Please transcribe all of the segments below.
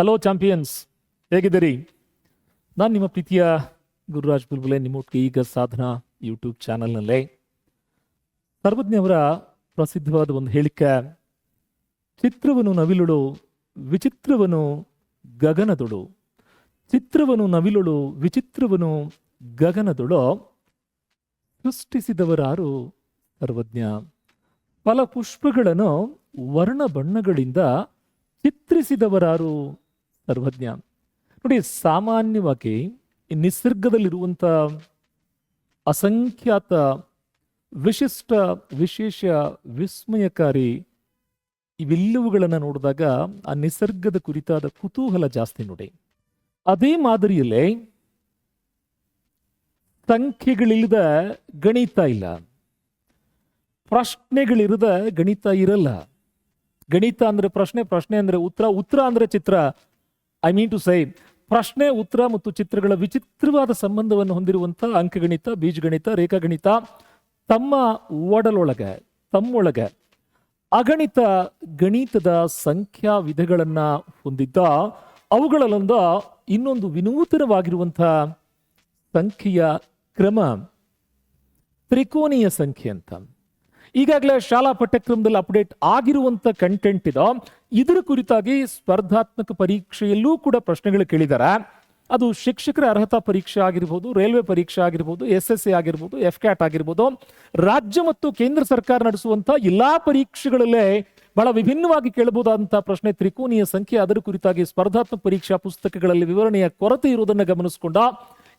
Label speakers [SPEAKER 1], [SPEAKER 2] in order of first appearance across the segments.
[SPEAKER 1] Hello champions ಹೇಗಿದ್ದೀರಿ? ನಾನು ನಿಮ್ಮ ಪ್ರೀತಿಯ ಗುರುರಾಜ್ ಬುಲ್ಬುಲೆ ನಿಮ್ಮೊಟ್ಟಿಗೆ ಈಗ ಸಾಧನಾ ಯೂಟ್ಯೂಬ್ ಚಾನಲ್ನಲ್ಲೇ. ಸರ್ವಜ್ಞವರ ಪ್ರಸಿದ್ಧವಾದ ಒಂದು ಹೇಳಿಕೆ ಚಿತ್ರವನು ನವಿಲುಳು ವಿಚಿತ್ರವನು ಗಗನದೊಳು ಚಿತ್ರವನು ನವಿಲುಳು ವಿಚಿತ್ರವನು ಗಗನದೊಳು ಸೃಷ್ಟಿಸಿದವರಾರು ಸರ್ವಜ್ಞ. ಫಲಪುಷ್ಪಗಳನ್ನು ವರ್ಣ ಬಣ್ಣಗಳಿಂದ ಚಿತ್ರಿಸಿದವರಾರು ಸರ್ವಜ್ಞ ನೋಡಿ, ಸಾಮಾನ್ಯವಾಗಿ ನಿಸರ್ಗದಲ್ಲಿರುವಂಥ ಅಸಂಖ್ಯಾತ ವಿಶಿಷ್ಟ, ವಿಶೇಷ, ವಿಸ್ಮಯಕಾರಿ ಇವೆಲ್ಲವುಗಳನ್ನು ನೋಡಿದಾಗ ಆ ನಿಸರ್ಗದ ಕುರಿತಾದ ಕುತೂಹಲ ಜಾಸ್ತಿ ನೋಡಿ. ಅದೇ ಮಾದರಿಯಲ್ಲೇ ಸಂಖ್ಯೆಗಳಿಲ್ಲದ ಗಣಿತ ಇಲ್ಲ. ಪ್ರಶ್ನೆಗಳಿರದ ಗಣಿತ ಇರಲ್ಲ. ಗಣಿತ ಅಂದ್ರೆ ಪ್ರಶ್ನೆ ಪ್ರಶ್ನೆ ಅಂದ್ರೆ ಉತ್ತರ ಉತ್ತರ ಅಂದ್ರೆ ಚಿತ್ರ. ಐ ಮೀನ್ ಟು ಸೈ ಪ್ರಶ್ನೆ, ಉತ್ತರ ಮತ್ತು ಚಿತ್ರಗಳ ವಿಚಿತ್ರವಾದ ಸಂಬಂಧವನ್ನು ಹೊಂದಿರುವಂಥ ಅಂಕಗಣಿತ, ಬೀಜಗಣಿತ, ರೇಖಾಗಣಿತ, ತಮ್ಮ ಒಡಲೊಳಗೆ, ತಮ್ಮೊಳಗೆ ಅಗಣಿತ ಗಣಿತದ ಸಂಖ್ಯಾ ವಿಧಗಳನ್ನ ಹೊಂದಿದ್ದ ಅವುಗಳಲ್ಲೊಂದ ಇನ್ನೊಂದು ವಿನೂತನವಾಗಿರುವಂಥ ಸಂಖ್ಯೆಯ ಕ್ರಮ, ತ್ರಿಕೋನೀಯ ಸಂಖ್ಯೆ ಅಂತ. ಈಗಾಗಲೇ ಶಾಲಾ ಪಠ್ಯಕ್ರಮದಲ್ಲಿ ಅಪ್ಡೇಟ್ ಆಗಿರುವಂತ ಕಂಟೆಂಟ್ ಇದೋ. ಇದರ ಕುರಿತಾಗಿ ಸ್ಪರ್ಧಾತ್ಮಕ ಪರೀಕ್ಷೆಯಲ್ಲೂ ಕೂಡ ಪ್ರಶ್ನೆಗಳು ಕೇಳಿದ್ದಾರೆ ಅದು ಶಿಕ್ಷಕರ ಅರ್ಹತಾ ಪರೀಕ್ಷೆ ಆಗಿರ್ಬೋದು, ರೈಲ್ವೆ ಪರೀಕ್ಷೆ ಆಗಿರ್ಬೋದು ಎಸ್ ಎಸ್ ಎ ಆಗಿರ್ಬೋದು ಎಫ್ ಕ್ಯಾಟ್ ಆಗಿರ್ಬೋದು. ರಾಜ್ಯ ಮತ್ತು ಕೇಂದ್ರ ಸರ್ಕಾರ ನಡೆಸುವಂಥ ಎಲ್ಲಾ ಪರೀಕ್ಷೆಗಳಲ್ಲೇ ಬಹಳ ವಿಭಿನ್ನವಾಗಿ ಕೇಳಬಹುದಾದಂತಹ ಪ್ರಶ್ನೆ ತ್ರಿಕೋನೀಯ ಸಂಖ್ಯೆ, ಅದರ ಕುರಿತಾಗಿ ಸ್ಪರ್ಧಾತ್ಮಕ ಪರೀಕ್ಷಾ ಪುಸ್ತಕಗಳಲ್ಲಿ ವಿವರಣೆಯ ಕೊರತೆ ಇರುವುದನ್ನು ಗಮನಿಸಿಕೊಂಡ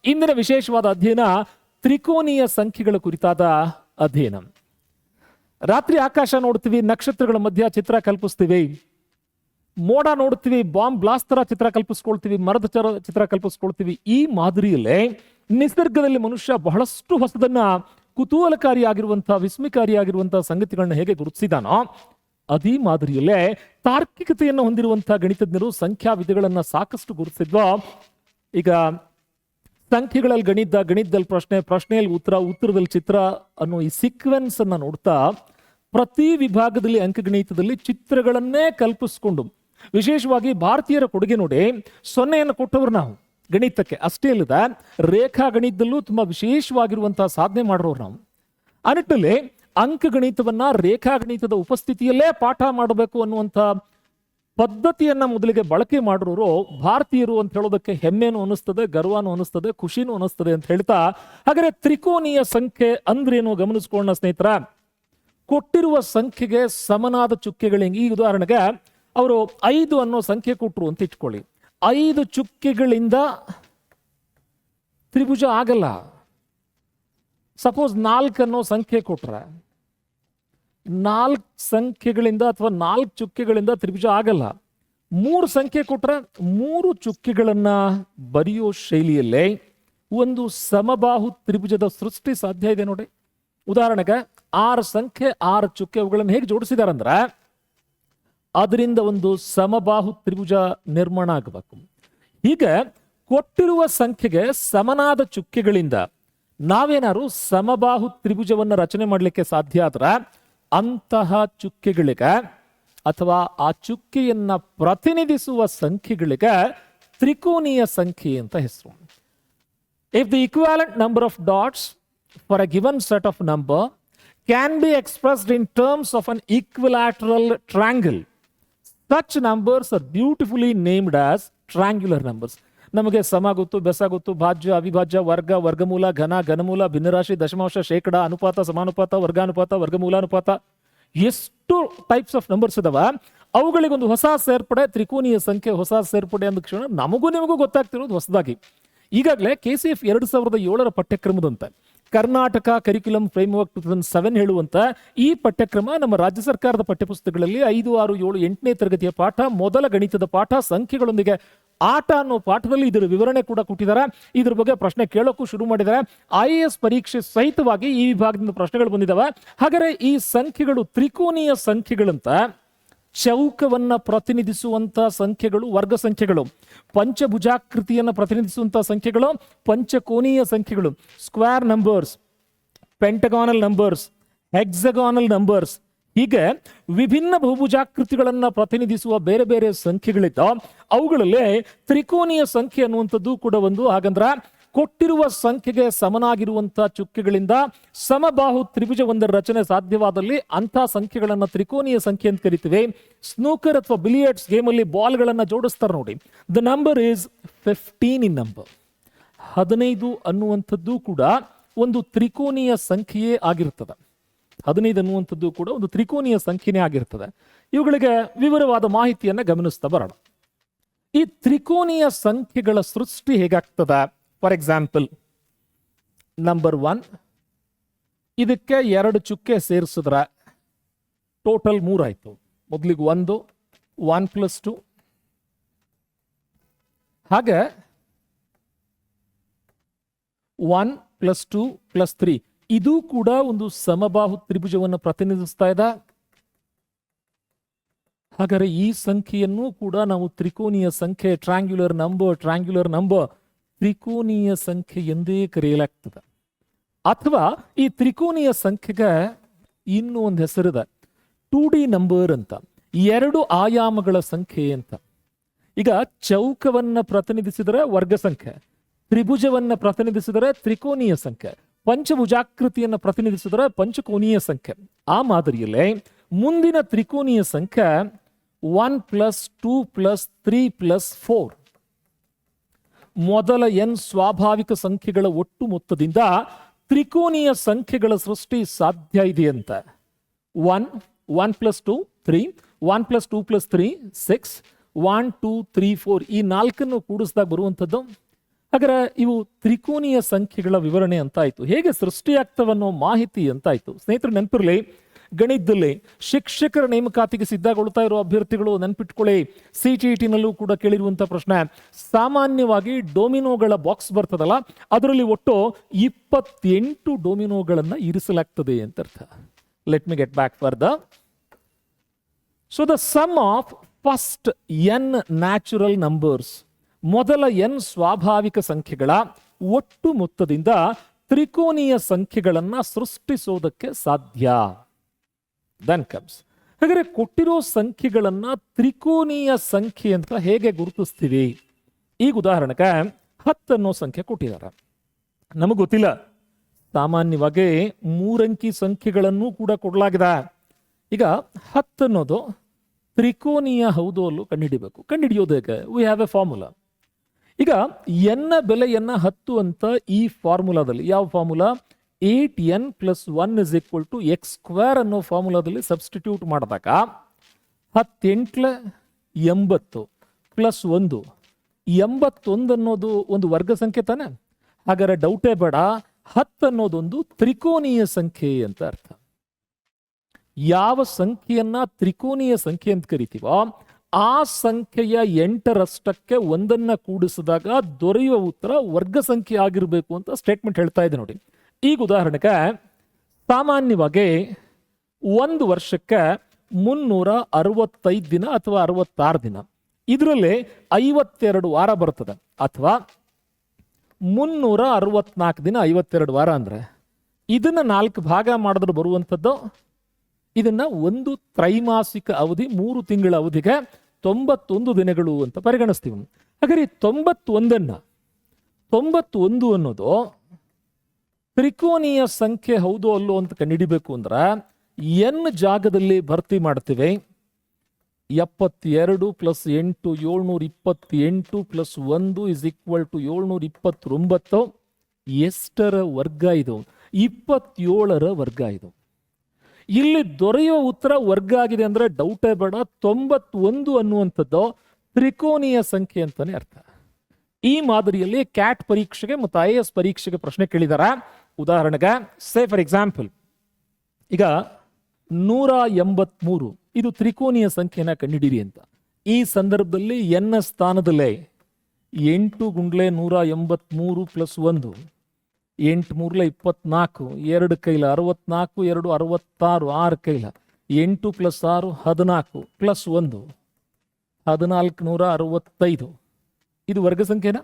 [SPEAKER 1] ಇಂದಿನ ವಿಶೇಷವಾದ ಅಧ್ಯಯನ ತ್ರಿಕೋನೀಯ ಸಂಖ್ಯೆಗಳ ಕುರಿತಾದ ಅಧ್ಯಯನ. ರಾತ್ರಿ ಆಕಾಶ ನೋಡ್ತೀವಿ, ನಕ್ಷತ್ರಗಳ ಮಧ್ಯ ಚಿತ್ರ ಕಲ್ಪಿಸ್ತೀವಿ. ಮೋಡ ನೋಡ್ತೀವಿ, ಬಾಂಬ್ ಬ್ಲಾಸ್ಟ್ ತರ ಚಿತ್ರ ಕಲ್ಪಿಸ್ಕೊಳ್ತೀವಿ, ಮರದ ಚರ ಚಿತ್ರ ಕಲ್ಪಿಸ್ಕೊಳ್ತೀವಿ. ಈ ಮಾದರಿಯಲ್ಲೇ ನಿಸರ್ಗದಲ್ಲಿ ಮನುಷ್ಯ ಬಹಳಷ್ಟು ಹೊಸದನ್ನ ಕುತೂಹಲಕಾರಿಯಾಗಿರುವಂತಹ ವಿಸ್ಮಿಕಾರಿಯಾಗಿರುವಂತಹ ಸಂಗತಿಗಳನ್ನ ಹೇಗೆ ಗುರುತಿಸಿದಾನೋ, ಅದೇ ಮಾದರಿಯಲ್ಲೇ ತಾರ್ಕಿಕತೆಯನ್ನು ಹೊಂದಿರುವಂತಹ ಗಣಿತಜ್ಞರು ಸಂಖ್ಯಾ ವಿಧಗಳನ್ನ ಸಾಕಷ್ಟು ಗುರುತಿಸಿದ್ವೋ. ಈಗ ಸಂಖ್ಯೆಗಳಲ್ಲಿ ಗಣಿತ ಗಣಿತದಲ್ಲಿ ಪ್ರಶ್ನೆ ಪ್ರಶ್ನೆಯಲ್ಲಿ ಉತ್ತರ ಉತ್ತರದಲ್ಲಿ ಚಿತ್ರ ಅನ್ನೋ ಈ ಸೀಕ್ವೆನ್ಸ್ ಅನ್ನ ನೋಡ್ತಾ ಪ್ರತಿ ವಿಭಾಗದಲ್ಲಿ ಅಂಕಗಣಿತದಲ್ಲಿ ಚಿತ್ರಗಳನ್ನೇ ಕಲ್ಪಿಸ್ಕೊಂಡು, ವಿಶೇಷವಾಗಿ ಭಾರತೀಯರ ಕೊಡುಗೆ ನೋಡಿ, ಸೊನ್ನೆಯನ್ನು ಕೊಟ್ಟವರು ನಾವು. ಗಣಿತಕ್ಕೆ ಅಷ್ಟೇ ಅಲ್ಲದ ರೇಖಾ ಗಣಿತದಲ್ಲೂ ತುಂಬ ವಿಶೇಷವಾಗಿರುವಂತಹ ಸಾಧನೆ ಮಾಡಿರೋರು ನಾವು. ಆ ನಿಟ್ಟಿನಲ್ಲಿ ರೇಖಾ ರೇಖಾಗಣಿತದ ಉಪಸ್ಥಿತಿಯಲ್ಲೇ ಪಾಠ ಮಾಡಬೇಕು ಅನ್ನುವಂಥ ಪದ್ಧತಿಯನ್ನ ಮೊದಲಿಗೆ ಬಳಕೆ ಮಾಡಿರೋರು ಭಾರತೀಯರು ಅಂತ ಹೇಳೋದಕ್ಕೆ ಹೆಮ್ಮೆನೂ ಅನಿಸ್ತದೆ ಗರ್ವನೂ ಅನಿಸ್ತದೆ ಖುಷಿನೂ ಅನಿಸ್ತದೆ ಅಂತ ಹೇಳ್ತಾ, ಹಾಗಾದ್ರೆ ತ್ರಿಕೋನೀಯ ಸಂಖ್ಯೆ ಅಂದ್ರೇನು ಗಮನಿಸ್ಕೊಳ್ಳೋಣ ಸ್ನೇಹಿತರ? ಕೊಟ್ಟಿರುವ ಸಂಖ್ಯೆಗೆ ಸಮನಾದ ಚುಕ್ಕೆಗಳು ಹೆಂಗೆ? ಈ ಉದಾಹರಣೆಗೆ ಅವರು ಐದು ಅನ್ನೋ ಸಂಖ್ಯೆ ಕೊಟ್ಟರು ಅಂತ ಇಟ್ಕೊಳ್ಳಿ. ಐದು ಚುಕ್ಕೆಗಳಿಂದ ತ್ರಿಭುಜ ಆಗಲ್ಲ. ಸಪೋಸ್ ನಾಲ್ಕು ಅನ್ನೋ ಸಂಖ್ಯೆ ಕೊಟ್ರೆ, ನಾಲ್ಕು ಸಂಖ್ಯೆಗಳಿಂದ ಅಥವಾ ನಾಲ್ಕು ಚುಕ್ಕೆಗಳಿಂದ ತ್ರಿಭುಜ ಆಗಲ್ಲ. ಮೂರು ಸಂಖ್ಯೆ ಕೊಟ್ರೆ ಮೂರು ಚುಕ್ಕೆಗಳನ್ನ ಬರೆಯೋ ಶೈಲಿಯಲ್ಲೇ ಒಂದು ಸಮಬಾಹು ತ್ರಿಭುಜದ ಸೃಷ್ಟಿ ಸಾಧ್ಯ ಇದೆ ನೋಡಿ. ಉದಾಹರಣೆಗೆ ಆರು ಸಂಖ್ಯೆ, ಆರು ಚುಕ್ಕೆ ಅವುಗಳನ್ನು ಹೇಗೆ ಜೋಡಿಸಿದಾರಂದ್ರೆ, ಅದರಿಂದ ಒಂದು ಸಮಬಾಹು ತ್ರಿಭುಜ ನಿರ್ಮಾಣ ಆಗಬೇಕು. ಹೀಗೆ ಕೊಟ್ಟಿರುವ ಸಂಖ್ಯೆಗೆ ಸಮನಾದ ಚುಕ್ಕೆಗಳಿಂದ ನಾವೇನಾದ್ರು ಸಮಬಾಹು ತ್ರಿಭುಜವನ್ನು ರಚನೆ ಮಾಡಲಿಕ್ಕೆ ಸಾಧ್ಯ ಆದ್ರೆ, ಅಂತಹ ಚುಕ್ಕೆಗಳಿಗೆ ಅಥವಾ ಆ ಚುಕ್ಕೆಯನ್ನ ಪ್ರತಿನಿಧಿಸುವ ಸಂಖ್ಯೆಗಳಿಗೆ ತ್ರಿಕೋನೀಯ ಸಂಖ್ಯೆ ಅಂತ ಹೆಸರು. If the equivalent number of dots for a given set of number can be expressed in terms of an equilateral triangle, such numbers are beautifully named as triangular numbers. ನಮಗೆ ಸಮ ಗೊತ್ತು ಬೆಸ ಗೊತ್ತು ಭಾಜ್ಯ ಅವಿಭಾಜ್ಯ ವರ್ಗ ವರ್ಗಮೂಲ ಘನ ಘನಮೂಲ ಭಿನ್ನರಾಶಿ ದಶಮಾಂಶ ಶೇಕಡ ಅನುಪಾತ ಸಮಾನುಪಾತ ವರ್ಗಾನುಪಾತ ವರ್ಗಮೂಲಾನುಪಾತ ಎಷ್ಟು ಟೈಪ್ಸ್ ಆಫ್ ನಂಬರ್ಸ್ ಇದಾವ? ಅವುಗಳಿಗೊಂದು ಹೊಸ ಸೇರ್ಪಡೆ ತ್ರಿಕೋನೀಯ ಸಂಖ್ಯೆ ಹೊಸ ಸೇರ್ಪಡೆ ಅಂದ ಕ್ಷಣ ನಮಗೂ ನಿಮಗೂ ಗೊತ್ತಾಗ್ತಿರೋದು ಹೊಸದಾಗಿ. ಈಗಾಗಲೇ ಕೆ ಸಿ ಎಫ್ ಎರಡು ಸಾವಿರದ ಏಳರ ಪಠ್ಯಕ್ರಮದಂತೆ. Karnataka curriculum framework two thousand seven ಹೇಳುವಂತ ಈ ಪಠ್ಯಕ್ರಮ ನಮ್ಮ ರಾಜ್ಯ ಸರ್ಕಾರದ ಪಠ್ಯಪುಸ್ತಕಗಳಲ್ಲಿ ಐದು, ಆರು, ಏಳು, ಎಂಟನೇ ತರಗತಿಯ ಪಾಠ, ಮೊದಲ ಗಣಿತದ ಪಾಠ, ಸಂಖ್ಯೆಗಳೊಂದಿಗೆ ಆಟ ಅನ್ನೋ ಪಾಠದಲ್ಲಿ ಇದರ ವಿವರಣೆ ಕೂಡ ಕೊಟ್ಟಿದ್ದಾರೆ. ಇದ್ರ ಬಗ್ಗೆ ಪ್ರಶ್ನೆ ಕೇಳೋಕ್ಕೂ ಶುರು ಮಾಡಿದ್ದಾರೆ. ಐ ಎ ಎಸ್ ಪರೀಕ್ಷೆ ಸಹಿತವಾಗಿ ಈ ವಿಭಾಗದಿಂದ ಪ್ರಶ್ನೆಗಳು ಬಂದಿದ್ದಾವೆ. ಹಾಗರೆ ಈ ಸಂಖ್ಯೆಗಳು ತ್ರಿಕೋನೀಯ ಸಂಖ್ಯೆಗಳಂತ ಚೌಕವನ್ನ ಪ್ರತಿನಿಧಿಸುವಂತ ಸಂಖ್ಯೆಗಳು, ವರ್ಗ ಸಂಖ್ಯೆಗಳು, ಪಂಚಭುಜಾಕೃತಿಯನ್ನು ಪ್ರತಿನಿಧಿಸುವಂತ ಸಂಖ್ಯೆಗಳು, ಪಂಚಕೋನೀಯ ಸಂಖ್ಯೆಗಳು square numbers pentagonal numbers hexagonal numbers ಹೀಗೆ ವಿಭಿನ್ನ ಬಹುಭುಜಾಕೃತಿಗಳನ್ನು ಪ್ರತಿನಿಧಿಸುವ ಬೇರೆ ಬೇರೆ ಸಂಖ್ಯೆಗಳಿದ್ದಾವೆ. ಅವುಗಳಲ್ಲಿ ತ್ರಿಕೋನೀಯ ಸಂಖ್ಯೆ ಅನ್ನುವಂಥದ್ದು ಕೂಡ ಒಂದು. ಹಾಗಂದ್ರ ಕೊಟ್ಟಿರುವ ಸಂಖ್ಯೆಗೆ ಸಮನಾಗಿರುವಂತ ಚುಕ್ಕೆಗಳಿಂದ ಸಮಬಾಹು ತ್ರಿಭುಜ ಒಂದರ ರಚನೆ ಸಾಧ್ಯವಾದಲ್ಲಿ ಅಂಥ ಸಂಖ್ಯೆಗಳನ್ನು ತ್ರಿಕೋನೀಯ ಸಂಖ್ಯೆ ಅಂತ ಕರಿತೀವಿ. ಸ್ನೂಕರ್ ಅಥವಾ ಬಿಲಿಯರ್ಡ್ಸ್ ಗೇಮಲ್ಲಿ ಬಾಲ್ಗಳನ್ನು ಜೋಡಿಸ್ತಾರೆ ನೋಡಿ. The number is fifteen in number ಹದಿನೈದು ಅನ್ನುವಂಥದ್ದು ಕೂಡ ಒಂದು ತ್ರಿಕೋನೀಯ ಸಂಖ್ಯೆಯೇ ಆಗಿರ್ತದೆ. ಹದಿನೈದು ಅನ್ನುವಂಥದ್ದು ಕೂಡ ಒಂದು ತ್ರಿಕೋನೀಯ ಸಂಖ್ಯೆನೇ ಆಗಿರ್ತದೆ. ಇವುಗಳಿಗೆ ವಿವರವಾದ ಮಾಹಿತಿಯನ್ನು ಗಮನಿಸ್ತಾ ಬರೋಣ. ಈ ತ್ರಿಕೋನೀಯ ಸಂಖ್ಯೆಗಳ ಸೃಷ್ಟಿ ಹೇಗಾಗ್ತದ? ಫಾರ್ ಎಕ್ಸಾಂಪಲ್ ನಂಬರ್ ಒನ್ ಇದಕ್ಕೆ ಎರಡು ಚುಕ್ಕೆ ಸೇರಿಸಿದ್ರೆ ಟೋಟಲ್ ಮೂರಾಯಿತು ಮೊದಲಿಗೆ ಒಂದು ಒನ್ ಪ್ಲಸ್ ಟು ಹಾಗೆ one plus two plus three ಇದು ಕೂಡ ಒಂದು ಸಮಬಾಹು ತ್ರಿಭುಜವನ್ನು ಪ್ರತಿನಿಧಿಸ್ತಾ ಇದೆ. ಹಾಗಾದರೆ ಈ ಸಂಖ್ಯೆಯನ್ನು ಕೂಡ ನಾವು ತ್ರಿಕೋನೀಯ ಸಂಖ್ಯೆ ಟ್ರಾಂಗ್ಯುಲರ್ ನಂಬರ್ ಟ್ರಾಂಗ್ಯುಲರ್ ನಂಬರ್ ತ್ರಿಕೋನೀಯ ಸಂಖ್ಯೆ ಎಂದೇ ಕರೆಯಲಾಗ್ತದೆ. ಅಥವಾ ಈ ತ್ರಿಕೋನೀಯ ಸಂಖ್ಯೆಗೆ ಇನ್ನೂ ಒಂದು ಹೆಸರಿದೆ. ಟೂ ಡಿ ನಂಬರ್ ಅಂತ. ಎರಡು ಆಯಾಮಗಳ ಸಂಖ್ಯೆ ಅಂತ. ಈಗ ಚೌಕವನ್ನ ಪ್ರತಿನಿಧಿಸಿದರೆ ವರ್ಗ ಸಂಖ್ಯೆ, ತ್ರಿಭುಜವನ್ನ ಪ್ರತಿನಿಧಿಸಿದರೆ ತ್ರಿಕೋನೀಯ ಸಂಖ್ಯೆ, ಪಂಚಭುಜಾಕೃತಿಯನ್ನು ಪ್ರತಿನಿಧಿಸಿದರೆ ಪಂಚಕೋನೀಯ ಸಂಖ್ಯೆ. ಆ ಮಾದರಿಯಲ್ಲೇ ಮುಂದಿನ ತ್ರಿಕೋನೀಯ ಸಂಖ್ಯೆ one plus two plus three plus four. ಮೊದಲ ಎನ್ ಸ್ವಾಭಾವಿಕ ಸಂಖ್ಯೆಗಳ ಒಟ್ಟು ಮೊತ್ತದಿಂದ ತ್ರಿಕೋನೀಯ ಸಂಖ್ಯೆಗಳ ಸೃಷ್ಟಿ ಸಾಧ್ಯ ಇದೆಯಂತ one one plus two three one plus two plus three six one two three four ಈ ನಾಲ್ಕನ್ನು ಕೂಡಿಸಿದಾಗ ಬರುವಂಥದ್ದು. ಹಾಗರ ಇವು ತ್ರಿಕೋನೀಯ ಸಂಖ್ಯೆಗಳ ವಿವರಣೆ ಅಂತ ಹೇಗೆ ಸೃಷ್ಟಿಯಾಗ್ತವನ್ನೋ ಮಾಹಿತಿ ಅಂತ ಸ್ನೇಹಿತರು, ನೆನಪಿರ್ಲಿ ಗಣಿತದಲ್ಲಿ ಶಿಕ್ಷಕರ ನೇಮಕಾತಿಗೆ ಸಿದ್ಧಗೊಳ್ತಾ ಇರುವ ಅಭ್ಯರ್ಥಿಗಳು ನೆನ್ಪಿಟ್ಕೊಳ್ಳಿ. ಸಿ ಟಿ ಟಿನಲ್ಲೂ ಕೂಡ ಕೇಳಿರುವಂಥ ಪ್ರಶ್ನೆ, ಸಾಮಾನ್ಯವಾಗಿ ಡೊಮಿನೋಗಳ ಬಾಕ್ಸ್ ಬರ್ತದಲ್ಲ, ಅದರಲ್ಲಿ ಒಟ್ಟು ಇಪ್ಪತ್ತೆಂಟು ಡೊಮಿನೋಗಳನ್ನ ಇರಿಸಲಾಗ್ತದೆ ಅಂತ ಅರ್ಥ. Let me get back for the so the sum of first N natural numbers ಮೊದಲ ಎನ್ ಸ್ವಾಭಾವಿಕ ಸಂಖ್ಯೆಗಳ ಒಟ್ಟು ಮೊತ್ತದಿಂದ ತ್ರಿಕೋನೀಯ ಸಂಖ್ಯೆಗಳನ್ನ ಸೃಷ್ಟಿಸೋದಕ್ಕೆ ಸಾಧ್ಯ. ದನ್ ಕಮ್ಸ್ ಹಾಗಾದರೆ ಕೊಟ್ಟಿರೋ ಸಂಖ್ಯೆಗಳನ್ನು ತ್ರಿಕೋನೀಯ ಸಂಖ್ಯೆ ಅಂತ ಹೇಗೆ ಗುರುತಿಸ್ತೀವಿ? ಈಗ ಉದಾಹರಣೆಗೆ ಹತ್ತು ಅನ್ನೋ ಸಂಖ್ಯೆ ಕೊಟ್ಟಿದ್ದಾರೆ. ನಮಗೆ ಗೊತ್ತಿಲ್ಲ. ಸಾಮಾನ್ಯವಾಗಿ ಮೂರಂಕಿ ಸಂಖ್ಯೆಗಳನ್ನು ಕೂಡ ಕೊಡಲಾಗಿದೆ. ಈಗ ಹತ್ತು ಅನ್ನೋದು ತ್ರಿಕೋನೀಯ ಹೌದು ಅಲ್ಲೂ ಕಂಡುಹಿಡಿಬೇಕು. ಕಂಡುಹಿಡಿಯೋದು ಹೇಗೆ? ವಿ ಹ್ಯಾವ್ ಎ ಫಾರ್ಮುಲಾ ಈಗ ಎನ್ನ ಬೆಲೆಯನ್ನ ಹತ್ತು ಅಂತ ಈ ಫಾರ್ಮುಲಾದಲ್ಲಿ ಯಾವ formula eight N plus one is equal to X square ಅನ್ನೋ ಫಾರ್ಮುಲಾದಲ್ಲಿ ಸಬ್ಸ್ಟಿಟ್ಯೂಟ್ ಮಾಡಿದಾಗ ಹತ್ತೆಂಟ್ಲ ಎಂಬತ್ತು ಪ್ಲಸ್ ಒಂದು, ಎಂಬತ್ತೊಂದು ಅನ್ನೋದು ಒಂದು ವರ್ಗ ಸಂಖ್ಯೆ ತಾನೆ? ಹಾಗಾದ್ರೆ ಡೌಟೇ ಬೇಡ, ಹತ್ತು ಅನ್ನೋದೊಂದು ತ್ರಿಕೋನೀಯ ಸಂಖ್ಯೆ ಅಂತ ಅರ್ಥ. ಯಾವ ಸಂಖ್ಯೆಯನ್ನ ತ್ರಿಕೋನೀಯ ಸಂಖ್ಯೆ ಅಂತ ಕರಿತೀವೋ, ಆ ಸಂಖ್ಯೆಯ ಎಂಟರಷ್ಟಕ್ಕೆ ಒಂದನ್ನ ಕೂಡಿಸಿದಾಗ ದೊರೆಯುವ ಉತ್ತರ ವರ್ಗ ಸಂಖ್ಯೆ ಆಗಿರಬೇಕು ಅಂತ ಸ್ಟೇಟ್ಮೆಂಟ್ ಹೇಳ್ತಾ ಇದೆ ನೋಡಿ. ಈಗ ಉದಾಹರಣೆಗೆ ಸಾಮಾನ್ಯವಾಗಿ ಒಂದು ವರ್ಷಕ್ಕೆ ಮುನ್ನೂರ ಅರವತ್ತೈದು ದಿನ ಅಥವಾ ಅರವತ್ತಾರು ದಿನ. ಇದರಲ್ಲಿ ಐವತ್ತೆರಡು ವಾರ ಬರ್ತದೆ. ಅಥವಾ ಮುನ್ನೂರ ಅರವತ್ನಾಲ್ಕು ದಿನ ಐವತ್ತೆರಡು ವಾರ ಅಂದರೆ ಇದನ್ನು ನಾಲ್ಕು ಭಾಗ ಮಾಡಿದ್ರೆ ಬರುವಂಥದ್ದು? ಇದನ್ನು ಒಂದು ತ್ರೈಮಾಸಿಕ ಅವಧಿ, ಮೂರು ತಿಂಗಳ ಅವಧಿಗೆ ತೊಂಬತ್ತೊಂದು ದಿನಗಳು ಅಂತ ಪರಿಗಣಿಸ್ತೀವಿ. ಹಾಗಾದ್ರೆ ಈ ತೊಂಬತ್ತೊಂದನ್ನು ತೊಂಬತ್ತೊಂದು ಅನ್ನೋದು ತ್ರಿಕೋನೀಯ ಸಂಖ್ಯೆ ಹೌದು ಅಲ್ಲೋ ಅಂತ ಕಂಡುಹಿಡಿಬೇಕು ಅಂದ್ರೆ, ಎನ್ ಜಾಗದಲ್ಲಿ ಭರ್ತಿ ಮಾಡ್ತೀವಿ. ಎಪ್ಪತ್ತೆರಡು ಪ್ಲಸ್ ಎಂಟು, ಏಳ್ನೂರ ಇಪ್ಪತ್ತೆಂಟು ಪ್ಲಸ್ ಒಂದು ಇಸ್ ಈಕ್ವಲ್ ಟು ಏಳ್ನೂರ ಇಪ್ಪತ್ತೊಂಬತ್ತು. ಎಷ್ಟರ ವರ್ಗ ಇದು? ಇಪ್ಪತ್ತೇಳರ ವರ್ಗ ಇದು. ಇಲ್ಲಿ ದೊರೆಯುವ ಉತ್ತರ ವರ್ಗ ಆಗಿದೆ ಅಂದ್ರೆ ಡೌಟೇ ಬೇಡ, ತೊಂಬತ್ತೊಂದು ಅನ್ನುವಂಥದ್ದು ತ್ರಿಕೋನೀಯ ಸಂಖ್ಯೆ ಅಂತಾನೆ ಅರ್ಥ. ಈ ಮಾದರಿಯಲ್ಲಿ ಕ್ಯಾಟ್ ಪರೀಕ್ಷೆಗೆ ಮತ್ತು ಐ ಎಸ್ ಪರೀಕ್ಷೆಗೆ ಪ್ರಶ್ನೆ ಕೇಳಿದಾರ. ಉದಾಹರಣೆಗೆ ಸೇ ಫಾರ್ ಎಕ್ಸಾಂಪಲ್ ಈಗ ನೂರ ಎಂಬತ್ಮೂರು ಇದು ತ್ರಿಕೋನೀಯ ಸಂಖ್ಯೆನ ಕಂಡುಹಿಡಿರಿ ಅಂತ. ಈ ಸಂದರ್ಭದಲ್ಲಿ ಎನ್ ಸ್ಥಾನದಲ್ಲೇ ಎಂಟು ಗುಂಡ್ಲೆ ನೂರ ಎಂಬತ್ಮೂರು ಪ್ಲಸ್ ಒಂದು, ಎಂಟು ಮೂರ್ಲೆ ಇಪ್ಪತ್ನಾಲ್ಕು, ಎರಡು ಕೈಲ ಅರವತ್ನಾಲ್ಕು, ಎರಡು ಅರವತ್ತಾರು, ಆರು ಕೈಲ ಎಂಟು ಪ್ಲಸ್ ಆರು, ಹದಿನಾಲ್ಕು ಪ್ಲಸ್ ಒಂದು, ಹದಿನಾಲ್ಕು ನೂರ ಅರವತ್ತೈದು. ಇದು ವರ್ಗ ಸಂಖ್ಯೆನಾ?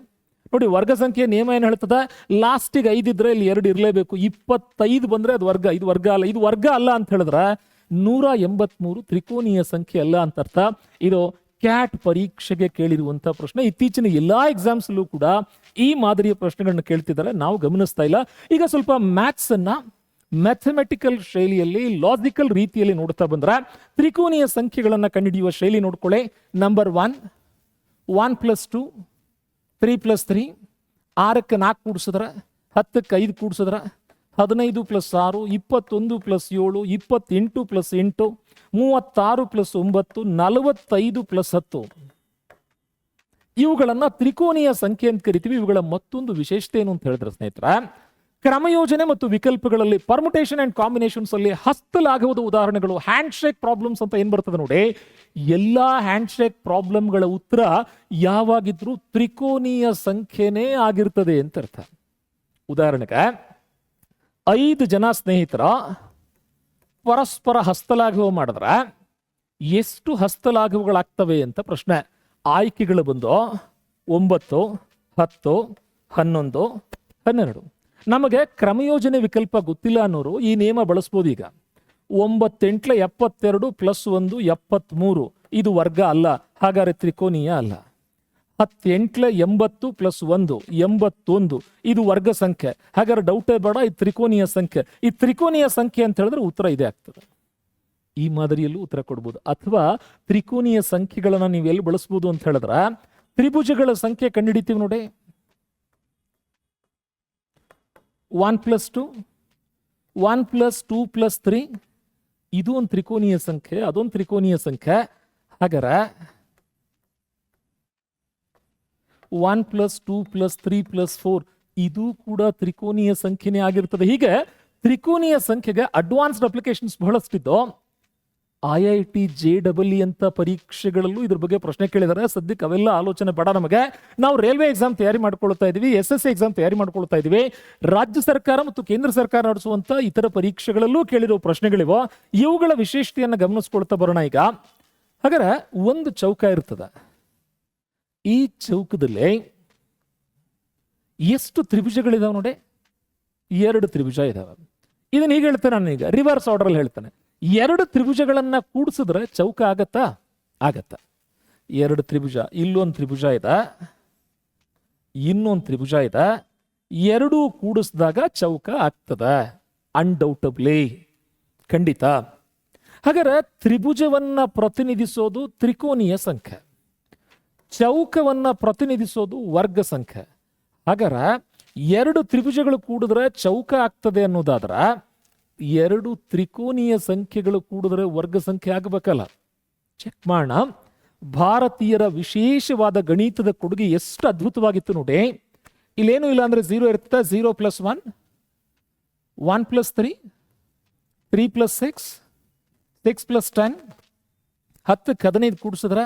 [SPEAKER 1] ನೋಡಿ, ವರ್ಗ ಸಂಖ್ಯೆ ನಿಯಮ ಏನು ಹೇಳ್ತದೆ? ಲಾಸ್ಟಿಗೆ ಐದಿದ್ರೆ ಇಲ್ಲಿ ಎರಡು ಇರಲೇಬೇಕು. ಇಪ್ಪತ್ತೈದು ಬಂದರೆ ಅದು ವರ್ಗ. ಇದು ವರ್ಗ ಅಲ್ಲ. ಇದು ವರ್ಗ ಅಲ್ಲ ಅಂತ ಹೇಳಿದ್ರೆ ನೂರ ಎಂಬತ್ಮೂರು ತ್ರಿಕೋನೀಯ ಸಂಖ್ಯೆ ಅಲ್ಲ ಅಂತ ಅರ್ಥ. ಇದು ಕ್ಯಾಟ್ ಪರೀಕ್ಷೆಗೆ ಕೇಳಿರುವಂತ ಪ್ರಶ್ನೆ. ಇತ್ತೀಚಿನ ಎಲ್ಲಾ ಎಕ್ಸಾಮ್ಸ್ ಅಲ್ಲೂ ಕೂಡ ಈ ಮಾದರಿಯ ಪ್ರಶ್ನೆಗಳನ್ನ ಕೇಳ್ತಿದ್ದಾರೆ. ನಾವು ಗಮನಿಸ್ತಾ ಇಲ್ಲ. ಈಗ ಸ್ವಲ್ಪ ಮ್ಯಾಥ್ಸ್ ಅನ್ನ ಮ್ಯಾಥಮೆಟಿಕಲ್ ಶೈಲಿಯಲ್ಲಿ ಲಾಜಿಕಲ್ ರೀತಿಯಲ್ಲಿ ನೋಡ್ತಾ ಬಂದ್ರೆ ತ್ರಿಕೋನೀಯ ಸಂಖ್ಯೆಗಳನ್ನು ಕಂಡುಹಿಡಿಯುವ ಶೈಲಿ ನೋಡ್ಕೊಳ್ಳಿ number one one plus two three plus three ಆರಕ್ಕೆ ನಾಲ್ಕು ಕೂಡಿಸಿದ್ರೆ ಹತ್ತಕ್ಕೆ ಐದು ಕೂಡಿಸಿದ್ರೆ ಹದಿನೈದು ಪ್ಲಸ್ ಆರು, ಇಪ್ಪತ್ತೊಂದು ಪ್ಲಸ್ ಏಳು, ಇಪ್ಪತ್ತೆಂಟು ಪ್ಲಸ್ ಎಂಟು, ಮೂವತ್ತಾರು ಪ್ಲಸ್ ಒಂಬತ್ತು, ನಲವತ್ತೈದು ಪ್ಲಸ್ ಹತ್ತು. ಇವುಗಳನ್ನು ತ್ರಿಕೋನೀಯ ಸಂಖ್ಯೆ ಅಂತ ಕರಿತೀವಿ. ಇವುಗಳ ಮತ್ತೊಂದು ವಿಶೇಷತೆ ಏನು ಅಂತ ಹೇಳಿದ್ರೆ ಸ್ನೇಹಿತರ ಕ್ರಮಯೋಜನೆ ಮತ್ತು ವಿಕಲ್ಪಗಳಲ್ಲಿ ಪರ್ಮುಟೇಷನ್ ಆ್ಯಂಡ್ ಕಾಂಬಿನೇಷನ್ಸ್ ಅಲ್ಲಿ ಹಸ್ತಲಾಗುವುದು ಉದಾಹರಣೆಗಳು. ಹ್ಯಾಂಡ್ ಶೇಕ್ ಪ್ರಾಬ್ಲಮ್ಸ್ ಅಂತ ಏನು ಬರ್ತದೆ ನೋಡಿ? ಎಲ್ಲ ಹ್ಯಾಂಡ್ ಶೇಕ್ ಪ್ರಾಬ್ಲಮ್ಗಳ ಉತ್ತರ ಯಾವಾಗಿದ್ರೂ ತ್ರಿಕೋನೀಯ ಸಂಖ್ಯೆನೇ ಆಗಿರ್ತದೆ ಅಂತ ಅರ್ಥ. ಉದಾಹರಣೆಗೆ, ಐದು ಜನ ಸ್ನೇಹಿತರ ಪರಸ್ಪರ ಹಸ್ತಲಾಘವ ಮಾಡಿದ್ರೆ ಎಷ್ಟು ಹಸ್ತಲಾಘವಗಳಾಗ್ತವೆ ಅಂತ ಪ್ರಶ್ನೆ. ಆಯ್ಕೆಗಳು ಬಂದು ಒಂಬತ್ತು, ಹತ್ತು, ಹನ್ನೊಂದು, ಹನ್ನೆರಡು. ನಮಗೆ ಕ್ರಮಯೋಜನೆ ವಿಕಲ್ಪ ಗೊತ್ತಿಲ್ಲ ಅನ್ನೋರು ಈ ನಿಯಮ ಬಳಸ್ಬೋದು ಈಗ. ಒಂಬತ್ತೆಂಟ್ಲ ಎಪ್ಪತ್ತೆರಡು ಪ್ಲಸ್ ಒಂದು ಎಪ್ಪತ್ಮೂರು. ಇದು ವರ್ಗ ಅಲ್ಲ. ಹಾಗಾದ್ರೆ ತ್ರಿಕೋನೀಯ ಅಲ್ಲ. ಹತ್ತೆಂಟ್ಲ ಎಂಬತ್ತು ಪ್ಲಸ್ ಒಂದು ಎಂಬತ್ತೊಂದು. ಇದು ವರ್ಗ ಸಂಖ್ಯೆ. ಹಾಗಾದ್ರೆ ಡೌಟೇ ಬೇಡ ಈ ತ್ರಿಕೋನೀಯ ಸಂಖ್ಯೆ. ಈ ತ್ರಿಕೋನೀಯ ಸಂಖ್ಯೆ ಅಂತ ಹೇಳಿದ್ರೆ ಉತ್ತರ ಇದೇ ಆಗ್ತದೆ. ಈ ಮಾದರಿಯಲ್ಲೂ ಉತ್ತರ ಕೊಡ್ಬೋದು. ಅಥವಾ ತ್ರಿಕೋನೀಯ ಸಂಖ್ಯೆಗಳನ್ನ ನೀವು ಎಲ್ಲಿ ಬಳಸ್ಬೋದು ಅಂತ ಹೇಳಿದ್ರೆ ತ್ರಿಭುಜಗಳ ಸಂಖ್ಯೆ ಕಂಡುಹಿಡಿತೀವಿ ನೋಡಿ. One plus two one plus two plus three ಇದು ಒಂದು ತ್ರಿಕೋನೀಯ ಸಂಖ್ಯೆ, ಅದೊಂದು ತ್ರಿಕೋನೀಯ ಸಂಖ್ಯೆ. ಹಾಗರ one plus two plus three plus four ಇದು ಕೂಡ ತ್ರಿಕೋನೀಯ ಸಂಖ್ಯೆನೇ ಆಗಿರ್ತದೆ. ಹೀಗೆ, ತ್ರಿಕೋನೀಯ ಸಂಖ್ಯೆಗೆ advanced applications ಬಹಳಷ್ಟಿದ್ದು I I T J double E ಅಂತ ಪರೀಕ್ಷೆಗಳಲ್ಲೂ ಇದ್ರ ಬಗ್ಗೆ ಪ್ರಶ್ನೆ ಕೇಳಿದ್ದಾರೆ ಸದ್ಯಕ್ಕೆ ಅವೆಲ್ಲ ಆಲೋಚನೆ ಬೇಡ ನಮಗೆ. ನಾವು ರೈಲ್ವೆ ಎಕ್ಸಾಮ್ ತಯಾರಿ ಮಾಡ್ಕೊಳ್ತಾ ಇದೀವಿ, ಎಸ್ ಎಸ್ ಎಕ್ಸಾಮ್ ತಯಾರಿ ಮಾಡ್ಕೊಳ್ತಾ ಇದೀವಿ. ರಾಜ್ಯ ಸರ್ಕಾರ ಮತ್ತು ಕೇಂದ್ರ ಸರ್ಕಾರ ನಡೆಸುವಂತ ಇತರ ಪರೀಕ್ಷೆಗಳಲ್ಲೂ ಕೇಳಿರೋ ಪ್ರಶ್ನೆಗಳಿವೋ. ಇವುಗಳ ವಿಶೇಷತೆಯನ್ನು ಗಮನಿಸ್ಕೊಳ್ತಾ ಬರೋಣ ಈಗ. ಹಾಗಾದ್ರೆ ಒಂದು ಚೌಕ ಇರ್ತದೆ. ಈ ಚೌಕದಲ್ಲಿ ಎಷ್ಟು ತ್ರಿಭುಜಗಳಿದಾವೆ ನೋಡಿ. ಎರಡು ತ್ರಿಭುಜ ಇದಾವೆ. ಇದನ್ನ ಹೀಗೆ ಹೇಳ್ತೇನೆ ನಾನು ಈಗ ರಿವರ್ಸ್ ಆರ್ಡರ್ ಅಲ್ಲಿ ಹೇಳ್ತೇನೆ. ಎರಡು ತ್ರಿಭುಜಗಳನ್ನ ಕೂಡಿಸಿದ್ರೆ ಚೌಕ ಆಗತ್ತಾ? ಆಗತ್ತ. ಎರಡು ತ್ರಿಭುಜ, ಇಲ್ಲೊಂದು ತ್ರಿಭುಜ ಇದೆ, ಇನ್ನೊಂದು ತ್ರಿಭುಜ ಇದೆ, ಎರಡೂ ಕೂಡಿಸಿದಾಗ ಚೌಕ ಆಗ್ತದ. ಅನ್ಡೌಟಬ್ಲಿ ಖಂಡಿತ. ಹಾಗಾದ್ರೆ ತ್ರಿಭುಜವನ್ನ ಪ್ರತಿನಿಧಿಸೋದು ತ್ರಿಕೋನೀಯ ಸಂಖ್ಯೆ. ಚೌಕವನ್ನ ಪ್ರತಿನಿಧಿಸೋದು ವರ್ಗ ಸಂಖ್ಯೆ. ಹಾಗಾದ್ರೆ ಎರಡು ತ್ರಿಭುಜಗಳು ಕೂಡಿದ್ರೆ ಚೌಕ ಆಗ್ತದೆ ಅನ್ನೋದಾದ್ರ ಎರಡು ತ್ರಿಕೋನೀಯ ಸಂಖ್ಯೆಗಳು ಕೂಡಿದ್ರೆ ವರ್ಗ ಸಂಖ್ಯೆ ಆಗಬೇಕಲ್ಲ. ಚೆಕ್ ಮಾಡೋಣ ಭಾರತೀಯರ ವಿಶೇಷವಾದ ಗಣಿತದ ಕೊಡುಗೆ ಎಷ್ಟು ಅದ್ಭುತವಾಗಿತ್ತು ನೋಡಿ. ಇಲ್ಲೇನು ಇಲ್ಲ ಅಂದ್ರೆ ಝೀರೋ ಇರ್ತದೆ zero plus one one plus three three plus six six plus ten ಹತ್ತಕ್ಕೆ ಹದಿನೈದು ಕೂಡಿಸಿದ್ರ?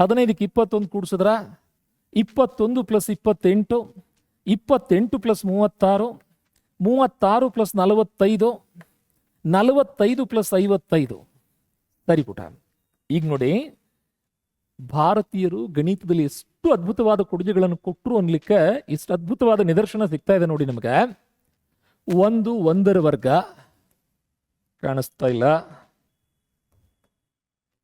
[SPEAKER 1] ಹದಿನೈದಕ್ಕೆ ಇಪ್ಪತ್ತೊಂದು ಕೂಡಿಸಿದ್ರ? ಇಪ್ಪತ್ತೊಂದು ಪ್ಲಸ್ ಇಪ್ಪತ್ತೆಂಟು? ಇಪ್ಪತ್ತೆಂಟು ಪ್ಲಸ್ ಮೂವತ್ತಾರು? ಮೂವತ್ತಾರು ಪ್ಲಸ್ ನಲವತ್ತೈದು ನಲವತ್ತೈದು ಪ್ಲಸ್ ಐವತ್ತೈದು. ಸರಿ ಪುಟ. ಈಗ ನೋಡಿ, ಭಾರತೀಯರು ಗಣಿತದಲ್ಲಿ ಎಷ್ಟು ಅದ್ಭುತವಾದ ಕೊಡುಗೆಗಳನ್ನು ಕೊಟ್ಟರು ಅನ್ಲಿಕ್ಕೆ ಇಷ್ಟು ಅದ್ಭುತವಾದ ನಿದರ್ಶನ ಸಿಗ್ತಾ ಇದೆ ನೋಡಿ ನಮಗೆ. ಒಂದು, ಒಂದರ ವರ್ಗ. ಕಾಣಿಸ್ತಾ ಇಲ್ಲ.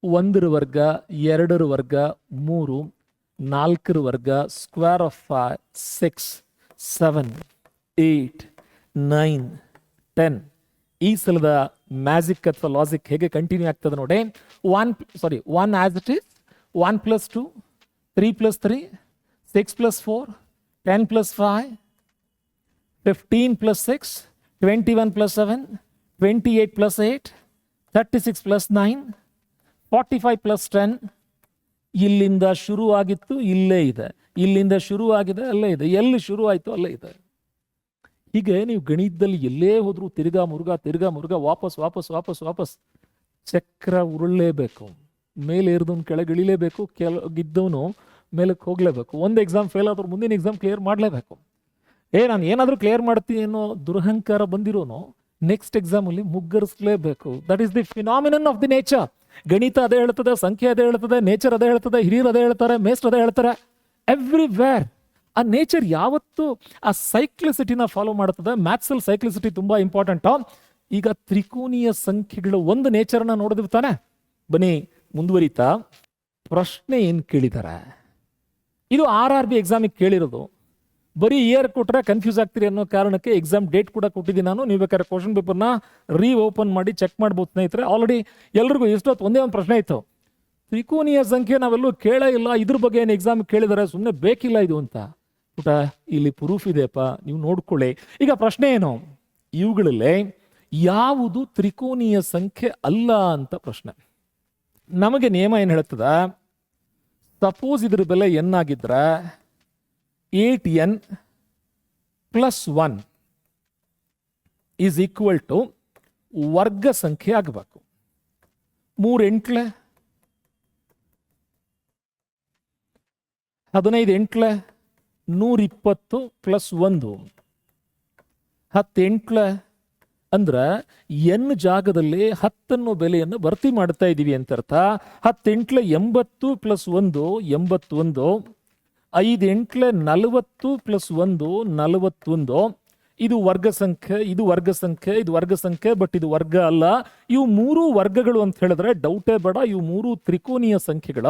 [SPEAKER 1] ಒಂದರ ವರ್ಗ, ಎರಡರ ವರ್ಗ, ಮೂರು, ನಾಲ್ಕರ ವರ್ಗ square of six seven eight nine, ten. ಈ ಸಲದ ಮ್ಯಾಜಿಕ್ ಅಥವಾ ಲಾಜಿಕ್ ಹೇಗೆ ಕಂಟಿನ್ಯೂ ಆಗ್ತದೆ ನೋಡಿ. One sorry one as it is one plus two three plus three six plus four ten plus five fifteen plus six twenty one plus seven twenty eight plus eight thirty six plus nine forty five plus ten ಇಲ್ಲಿಂದ ಶುರು ಆಗಿತ್ತು ಇಲ್ಲೇ ಇದೆ. ಇಲ್ಲಿಂದ ಶುರು ಆಗಿದೆ ಅಲ್ಲೇ ಇದೆ. ಎಲ್ಲಿ ಶುರು ಆಯಿತು ಅಲ್ಲೇ ಇದೆ. ಹೀಗೆ ನೀವು ಗಣಿತದಲ್ಲಿ ಎಲ್ಲೇ ಹೋದರೂ ತಿರ್ಗಾ ಮುರುಗಾ ತಿರ್ಗಾ ಮುರುಗಾ, ವಾಪಸ್ ವಾಪಸ್ ವಾಪಸ್ ವಾಪಸ್. ಚಕ್ರ ಉರುಳಲೇಬೇಕು. ಮೇಲೆ ಏರಿದವನು ಕೆಳಗೆ ಇಳಿಲೇಬೇಕು ಕೆಲ ಗಿದ್ದವನು ಮೇಲಕ್ಕೆ ಹೋಗ್ಲೇಬೇಕು. ಒಂದು ಎಕ್ಸಾಮ್ ಫೇಲ್ ಆದ್ರೂ ಮುಂದಿನ ಎಕ್ಸಾಮ್ ಕ್ಲಿಯರ್ ಮಾಡಲೇಬೇಕು. ಏ, ನಾನು ಏನಾದರೂ ಕ್ಲಿಯರ್ ಮಾಡ್ತೀನಿ ಅನ್ನೋ ದುರಹಂಕಾರ ಬಂದಿರೋನು ನೆಕ್ಸ್ಟ್ ಎಕ್ಸಾಮಲ್ಲಿ ಮುಗ್ಗರಿಸಲೇಬೇಕು. That is the phenomenon of the nature ಗಣಿತ ಅದೇ ಹೇಳ್ತದೆ, ಸಂಖ್ಯೆ ಅದೇ ಹೇಳ್ತದೆ ನೇಚರ್ ಅದೇ ಹೇಳ್ತದೆ, ಹಿರಿಯರು ಅದೇ ಹೇಳ್ತಾರೆ ಮೇಸ್ಟ್ ಅದೇ ಹೇಳ್ತಾರೆ. ಎವ್ರಿವೇರ್ ಆ ನೇಚರ್ ಯಾವತ್ತು ಆ ಸೈಕ್ಲಿಸಿಟಿನ ಫಾಲೋ ಮಾಡ್ತದೆ ಮ್ಯಾಥ್ಸಲ್ಲಿ ಸೈಕ್ಲಿಸಿಟಿ ತುಂಬ ಇಂಪಾರ್ಟೆಂಟ್ ಈಗ ತ್ರಿಕೋನೀಯ ಸಂಖ್ಯೆಗಳು ಒಂದು ನೇಚರ್ನ ನೋಡಿದ್ರು ತಾನೆ ಬನ್ನಿ ಮುಂದುವರಿತಾ. ಪ್ರಶ್ನೆ ಏನು ಕೇಳಿದ್ದಾರೆ ಇದು ಆರ್ ಆರ್ ಬಿ ಎಕ್ಸಾಮಿಗೆ ಕೇಳಿರೋದು. ಬರೀ ಇಯರ್ ಕೊಟ್ಟರೆ ಕನ್ಫ್ಯೂಸ್ ಆಗ್ತೀರಿ ಅನ್ನೋ ಕಾರಣಕ್ಕೆ ಎಕ್ಸಾಮ್ ಡೇಟ್ ಕೂಡ ಕೊಟ್ಟಿದ್ದೀನಿ ನಾನು. ನೀವು ಬೇಕಾದ್ರೆ ಕ್ವಶನ್ ಪೇಪರ್ನ ರೀ ಓಪನ್ ಮಾಡಿ ಚೆಕ್ ಮಾಡ್ಬೋದು ಸ್ನೇಹಿತರೆ. ಆಲ್ರೆಡಿ ಎಲ್ರಿಗೂ ಎಷ್ಟೊತ್ತು ಒಂದೇ ಒಂದು ಪ್ರಶ್ನೆ ಇತ್ತು. ತ್ರಿಕೋನೀಯ ಸಂಖ್ಯೆ ನಾವೆಲ್ಲೂ ಕೇಳೇ ಇಲ್ಲ. ಇದ್ರ ಬಗ್ಗೆ ಏನು ಎಕ್ಸಾಮ್ ಕೇಳಿದ್ದಾರೆ ಸುಮ್ಮನೆ ಬೇಕಿಲ್ಲ ಇದು ಅಂತ. ಪುಟ ಇಲ್ಲಿ ಪ್ರೂಫ್ ಇದೆಯಪ್ಪ ನೀವು ನೋಡ್ಕೊಳ್ಳಿ. ಈಗ ಪ್ರಶ್ನೆ ಏನು? ಇವುಗಳಲ್ಲೇ ಯಾವುದು ತ್ರಿಕೋನೀಯ ಸಂಖ್ಯೆ ಅಲ್ಲ ಅಂತ ಪ್ರಶ್ನೆ. ನಮಗೆ ನಿಯಮ ಏನು ಹೇಳ್ತದ? ಸಪೋಸ್ ಇದ್ರ ಬೆಲೆ ಎನ್ ಆಗಿದ್ರೆ eight N plus one is equal to ವರ್ಗ ಸಂಖ್ಯೆ ಆಗಬೇಕು. ಮೂರು ಎಂಟ್ಲೆ ಹದಿನೈದು ಎಂಟ್ಲೆ? ನೂರಿಪ್ಪತ್ತು ಪ್ಲಸ್ ಒಂದು. ಹತ್ತೆಂಟ್ಲ ಅಂದ್ರೆ ಎನ್ ಜಾಗದಲ್ಲಿ ಹತ್ತನ್ನು ಬೆಲೆಯನ್ನು ಭರ್ತಿ ಮಾಡ್ತಾ ಇದ್ದೀವಿ ಅಂತ ಅರ್ಥ. ಹತ್ತೆಂಟ್ಲ ಎಂಬತ್ತು ಪ್ಲಸ್ ಒಂದು, ಎಂಬತ್ತೊಂದು. ಐದು ಎಂಟ್ಲೆ ನಲವತ್ತು ಪ್ಲಸ್ ಒಂದು, ನಲವತ್ತೊಂದು. ಇದು ವರ್ಗ ಸಂಖ್ಯೆ, ಇದು ವರ್ಗ ಸಂಖ್ಯೆ, ಇದು ವರ್ಗ ಸಂಖ್ಯೆ ಬಟ್ ಇದು ವರ್ಗ ಅಲ್ಲ. ಇವು ಮೂರು ವರ್ಗಗಳು ಅಂತ ಹೇಳಿದ್ರೆ ಡೌಟೇ ಬೇಡ, ಇವು ಮೂರು ತ್ರಿಕೋನೀಯ ಸಂಖ್ಯೆಗಳ.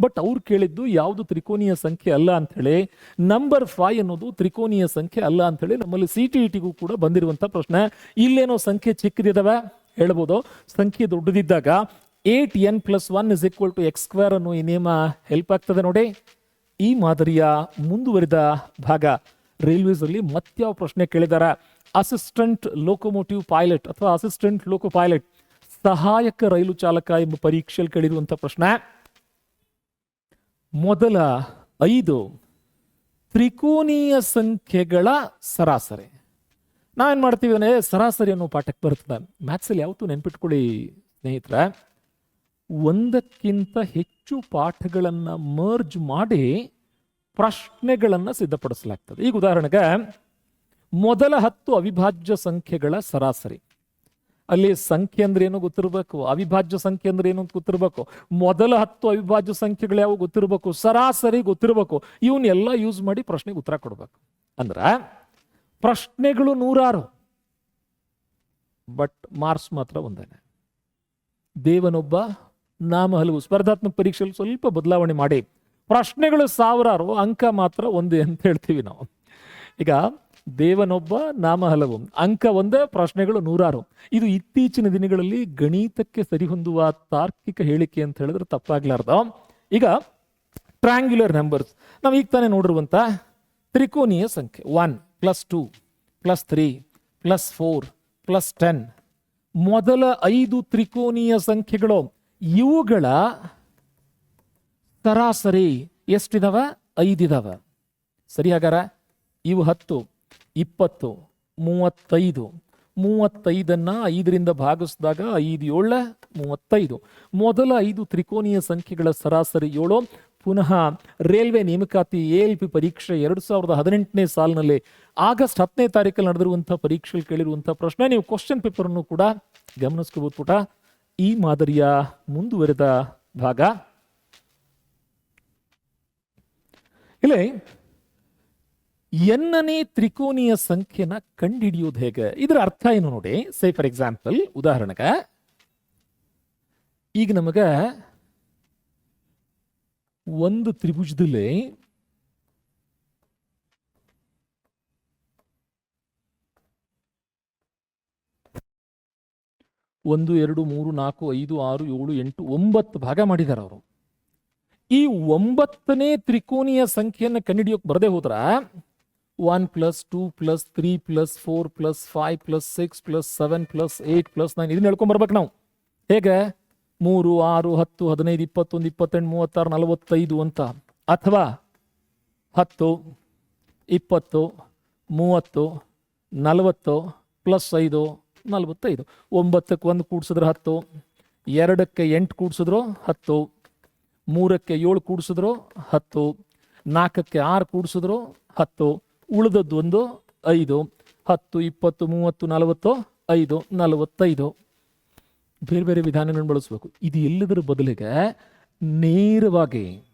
[SPEAKER 1] ಬಟ್ ಅವ್ರು ಕೇಳಿದ್ದು ಯಾವುದು ತ್ರಿಕೋನೀಯ ಸಂಖ್ಯೆ ಅಲ್ಲ ಅಂತ ಹೇಳಿ ನಂಬರ್ ಫೈವ್ ಅನ್ನೋದು ತ್ರಿಕೋನೀಯ ಸಂಖ್ಯೆ ಅಲ್ಲ ಅಂತ ಹೇಳಿ ನಮ್ಮಲ್ಲಿ ಸಿ ಟಿ ಇಟಿಗೂ ಕೂಡ ಬಂದಿರುವಂಥ ಪ್ರಶ್ನೆ. ಇಲ್ಲೇನೋ ಸಂಖ್ಯೆ ಚಿಕ್ಕದಿದಾವೆ? ಹೇಳ್ಬೋದು. ಸಂಖ್ಯೆ ದೊಡ್ಡದಿದ್ದಾಗ eight N plus one is equal to X square ಅನ್ನೋ ಈ ನಿಯಮ ಹೆಲ್ಪ್ ಆಗ್ತದೆ ನೋಡಿ. ಈ ಮಾದರಿಯ ಮುಂದುವರಿದ ಭಾಗ ರೈಲ್ವೇಸ್ ಅಲ್ಲಿ ಪ್ರಶ್ನೆ ಕೇಳಿದಾರ? ಅಸಿಸ್ಟೆಂಟ್ ಲೋಕೋಮೋಟಿವ್ ಪೈಲಟ್ ಅಥವಾ ಅಸಿಸ್ಟೆಂಟ್ ಲೋಕೋ ಪೈಲಟ್ ಸಹಾಯಕ ರೈಲು ಚಾಲಕ ಎಂಬ ಪರೀಕ್ಷೆಯಲ್ಲಿ ಕೇಳಿರುವಂತ ಪ್ರಶ್ನೆ. ಮೊದಲ ಐದು ತ್ರಿಕೋನೀಯ ಸಂಖ್ಯೆಗಳ ಸರಾಸರಿ. ನಾವೇನ್ ಮಾಡ್ತೀವಿ ಅಂದರೆ ಸರಾಸರಿ ಅನ್ನೋ ಪಾಠಕ್ಕೆ ಬರ್ತದೆ ಮ್ಯಾಥ್ಸಲ್ಲಿ ಯಾವತ್ತೂ ನೆನ್ಪಿಟ್ಕೊಳ್ಳಿ ಸ್ನೇಹಿತರೆ. ಒಂದಕ್ಕಿಂತ ಹೆಚ್ಚು ಪಾಠಗಳನ್ನು ಮರ್ಜ್ ಮಾಡಿ ಪ್ರಶ್ನೆಗಳನ್ನು ಸಿದ್ಧಪಡಿಸಲಾಗ್ತದೆ. ಈಗ ಉದಾಹರಣೆಗೆ, ಮೊದಲ ಹತ್ತು ಅವಿಭಾಜ್ಯ ಸಂಖ್ಯೆಗಳ ಸರಾಸರಿ. ಅಲ್ಲಿ ಸಂಖ್ಯೆ ಅಂದ್ರೆ ಏನು ಗೊತ್ತಿರಬೇಕು? ಅವಿಭಾಜ್ಯ ಸಂಖ್ಯೆ ಅಂದ್ರೆ ಏನು ಅಂತ ಗೊತ್ತಿರಬೇಕು? ಮೊದಲ ಹತ್ತು ಅವಿಭಾಜ್ಯ ಸಂಖ್ಯೆಗಳು ಯಾವ ಗೊತ್ತಿರಬೇಕು? ಸರಾಸರಿ ಗೊತ್ತಿರಬೇಕು. ಇವನ್ನೆಲ್ಲ ಯೂಸ್ ಮಾಡಿ ಪ್ರಶ್ನೆಗೆ ಉತ್ತರ ಕೊಡಬೇಕು. ಅಂದ್ರ, ಪ್ರಶ್ನೆಗಳು ನೂರಾರು ಬಟ್ ಮಾರ್ಕ್ಸ್ ಮಾತ್ರ ಒಂದೇನೆ. ದೇವನೊಬ್ಬ ನಾಮ ಹಲವು ಸ್ಪರ್ಧಾತ್ಮಕ ಪರೀಕ್ಷೆಯಲ್ಲಿ ಸ್ವಲ್ಪ ಬದಲಾವಣೆ ಮಾಡಿ, ಪ್ರಶ್ನೆಗಳು ಸಾವಿರಾರು ಅಂಕ ಮಾತ್ರ ಒಂದೇ ಅಂತ ಹೇಳ್ತೀವಿ ನಾವು. ಈಗ ದೇವನೊಬ್ಬ ನಾಮ ಹಲವು ಅಂಕ ಒಂದೇ, ಪ್ರಶ್ನೆಗಳು ನೂರಾರು. ಇದು ಇತ್ತೀಚಿನ ದಿನಗಳಲ್ಲಿ ಗಣಿತಕ್ಕೆ ಸರಿಹೊಂದುವ ತಾರ್ಕಿಕ ಹೇಳಿಕೆ ಅಂತ ಹೇಳಿದ್ರೆ ತಪ್ಪಾಗ್ಲಾರ್ದ. ಈಗ ಟ್ರ್ಯಾಂಗ್ಯುಲರ್ ನಂಬರ್ಸ್ ನಾವು ಈಗ ತಾನೇ ನೋಡಿರುವಂತ ತ್ರಿಕೋನೀಯ ಸಂಖ್ಯೆ. One plus two plus three plus four plus ten ಮೊದಲ ಐದು ತ್ರಿಕೋನೀಯ ಸಂಖ್ಯೆಗಳು ಇವುಗಳ ಸರಾಸರಿ ಎಷ್ಟಿದಾವ? ಐದಿದಾವ. ಸರಿ ಹಾಗಾರ, ಇವು ಹತ್ತು. ಇಪ್ಪತ್ತು, ಮೂವತ್ತೈದು. ಮೂವತ್ತೈದನ್ನು ಐದರಿಂದ ಭಾಗಿಸಿದಾಗ ಐದು ಏಳ ಮೂವತ್ತೈದು. ಮೊದಲ ಐದು ತ್ರಿಕೋನೀಯ ಸಂಖ್ಯೆಗಳ ಸರಾಸರಿ ಏಳು. ಪುನಃ ರೈಲ್ವೆ ನೇಮಕಾತಿ ಎ ಎಲ್ ಪಿ ಪರೀಕ್ಷೆ ಎರಡು ಸಾವಿರದ ಹದಿನೆಂಟನೇ ಸಾಲಿನಲ್ಲಿ ಆಗಸ್ಟ್ ಹತ್ತನೇ ತಾರೀಕಲ್ಲಿ ನಡೆದಿರುವಂಥ ಪರೀಕ್ಷೆಯಲ್ಲಿ ಕೇಳಿರುವಂಥ ಪ್ರಶ್ನೆ. ನೀವು ಕ್ವಶನ್ ಪೇಪರ್ ಅನ್ನು ಕೂಡ ಗಮನಿಸ್ಕೋಬೋದು ಪುಟ. ಈ ಮಾದರಿಯ ಮುಂದುವರೆದ ಭಾಗ. ಇಲ್ಲಿ ಎನ್ನನೇ ತ್ರಿಕೋನೀಯ ಸಂಖ್ಯೆನ ಕಂಡುಹಿಡಿಯೋದು ಹೇಗೆ? ಇದರ ಅರ್ಥ ಏನು ನೋಡಿ? ಸೇ ಫಾರ್ ಎಕ್ಸಾಂಪಲ್ ಉದಾಹರಣೆಗೆ, ಈಗ ನಮಗ ಒಂದು ತ್ರಿಭುಜದಲ್ಲಿ ಒಂದು, ಎರಡು, ಮೂರು, ನಾಲ್ಕು, ಐದು, ಆರು, ಏಳು, ಎಂಟು, ಒಂಬತ್ತು ಭಾಗ ಮಾಡಿದ್ದಾರೆ ಅವರು. ಈ ಒಂಬತ್ತನೇ ತ್ರಿಕೋನೀಯ ಸಂಖ್ಯೆಯನ್ನು ಕಂಡುಹಿಡಿಯೋಕೆ ಬರದೇ ಹೋದ್ರ one plus two plus three plus four plus five plus six plus seven plus eight plus nine ಇದನ್ನ ಹೇಳ್ಕೊಂಬರ್ಬೇಕು ನಾವು. ಹೇಗೆ? ಮೂರು, ಆರು, ಹತ್ತು, ಹದಿನೈದು, ಇಪ್ಪತ್ತೊಂದು, ಇಪ್ಪತ್ತೆಂಟು, ಮೂವತ್ತಾರು, ನಲವತ್ತೈದು ಅಂತ. ಅಥವಾ ಹತ್ತು, ಇಪ್ಪತ್ತು, ಮೂವತ್ತು, ನಲವತ್ತು ಪ್ಲಸ್ ಐದು, ನಲವತ್ತೈದು. ಒಂಬತ್ತಕ್ಕೆ ಒಂದು ಕೂಡಿಸಿದ್ರೆ ಹತ್ತು, ಎರಡಕ್ಕೆ ಎಂಟು ಕೂಡಿಸಿದ್ರು ಹತ್ತು, ಮೂರಕ್ಕೆ ಏಳು ಕೂಡಿಸಿದ್ರು ಹತ್ತು, ನಾಲ್ಕಕ್ಕೆ ಆರು ಕೂಡಿಸಿದ್ರು ಹತ್ತು ಉಳಿದದ್ದು ಒಂದು, ಐದು, ಹತ್ತು, ಇಪ್ಪತ್ತು, ಮೂವತ್ತು, ನಲವತ್ತು, ಐದು, ನಲವತ್ತೈದು. ಬೇರೆ ಬೇರೆ ವಿಧಾನಗಳನ್ನು ಬಳಸಬೇಕು. ಇದು ಎಲ್ಲದರ ಬದಲಿಗೆ ನೇರವಾಗಿ